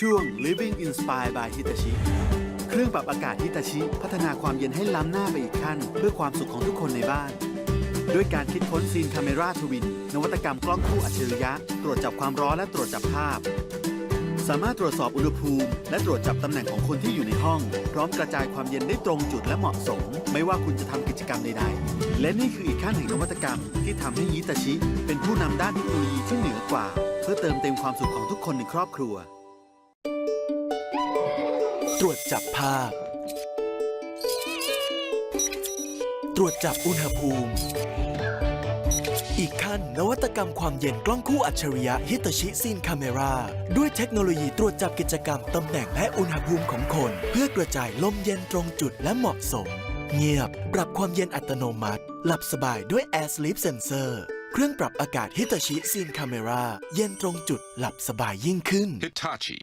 ช่วง Living Inspired by Hitachi เครื่องปรับอากาศฮิตาชิ พัฒนาความเย็นให้ล้ำหน้าไปอีกขั้น เพื่อความสุขของทุกคนในบ้าน ด้วยการคิดค้นซีนคาเมราทวิน นวัตกรรมกล้องคู่อัจฉริยะ ตรวจจับความร้อนและตรวจจับภาพ สามารถตรวจสอบอุณหภูมิ และตรวจจับตำแหน่งของคนที่อยู่ในห้อง พร้อมกระจายความเย็นได้ตรงจุดและเหมาะสม ไม่ว่าคุณจะทำกิจกรรมใดๆ และนี่คืออีกขั้นแห่งนวัตกรรม ที่ทำให้ยิตาชิ เป็นผู้นำด้านเทคโนโลยีที่เหนือกว่า เพื่อเติมเต็มความสุขของทุกคนในครอบครัว ตรวจจับภาพ ตรวจจับอุณหภูมิ อีกขั้นนวัตกรรมความเย็นกล้องคู่อัจฉริยะฮิตชิซีนคาเมราด้วยเทคโนโลยีตรวจจับกิจกรรมตำแหน่งและอุณหภูมิของคน เพื่อกระจายลมเย็นตรงจุดและเหมาะสม เงียบ ปรับความเย็นอัตโนมัติ หลับสบายด้วย Air Sleep Sensor เครื่องปรับอากาศฮิตชิซีนคาเมราเย็นตรงจุดหลับสบายยิ่งขึ้น Hitachi